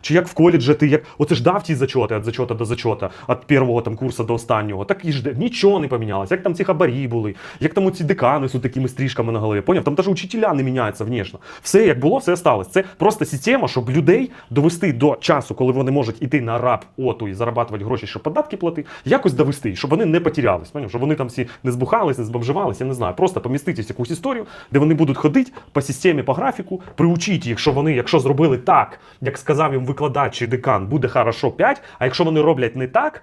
чи як в коледжі ти як оце ж дав ті зачоти від зачота до зачота, від першого там курсу до останнього. Так і ж нічого не помінялося. Як там ці хабарі були, як там оці декани з такими стрижками на голові. Поняв? Там навіть учителя не міняються внешне. Все як було, все осталось. Це просто система, щоб людей довести до часу, коли вони можуть іти на раб оту і зарабатувати гроші, щоб податки плати, якось довести, щоб вони не потерялись. Поняв? Щоб вони там всі не збухались, не збомживались, я не знаю. Просто поміститись в якусь історію, де вони будуть ходити по системі, по графіку, приучіть їх, що вони, якщо зробили так, як сказав їм викладач чи декан, буде хорошо 5, а якщо вони роблять не так,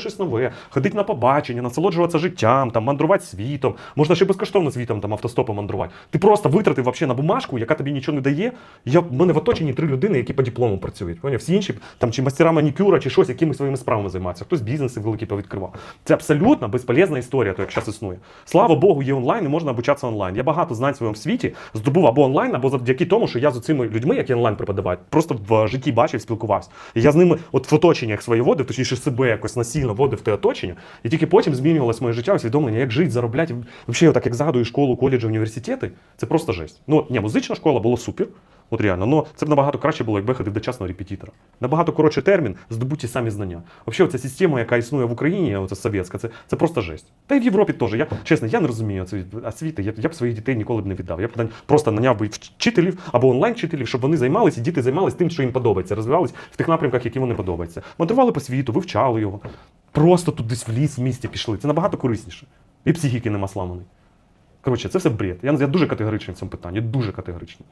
щось нове, ходити на побачення, насолоджуватися життям, там мандрувати світом. Можна ще безкоштовно світом там автостопом мандрувати. Ти просто витратив вообще на бумажку, яка тобі нічого не дає. Я в мене в оточенні три людини, які по диплому працюють. Поняв? Всі інші там чи мастера манікюра, чи щось, якимись своїми справами займаються. Хтось бізнеси великі повідкривав. Це абсолютно безполезна історія, то як зараз існує. Слава Богу, є онлайн і можна обучатися онлайн. Я багато знань в своєму світі здобув або онлайн, або завдяки тому, що я з цими людьми, які онлайн преподавають, просто в житті бачив, спілкувався. І я з ними, от в оточенні як своє водив, точніше себе якось насильно водив вводив те оточення, і тільки потім змінювалось моє життя, усвідомлення, як жити, заробляти. Взагалі, так як згадую школу, коледжі, університети, це просто жесть. Ну, ні, музична школа була супер. От реально, ну це б набагато краще було, якби ходив до частного репетитора. Набагато коротший термін, здобуті самі знання. Взагалі, ця система, яка існує в Україні, оця совєтська, це, це просто жесть. Та й в Європі теж. Я чесно, я не розумію освіти. Я, я б своїх дітей ніколи б не віддав. Я б просто наняв би вчителів або онлайн-вчителів, щоб вони займалися, і діти займалися тим, що їм подобається, розвивались в тих напрямках, які вони подобаються. Мандрували по світу, вивчали його. Просто тут десь в ліс, в місті пішли. Це набагато корисніше. І психіки нема сламаної. Коротше, це все бред. Я, я дуже категоричний в цьому питанні, дуже категоричний.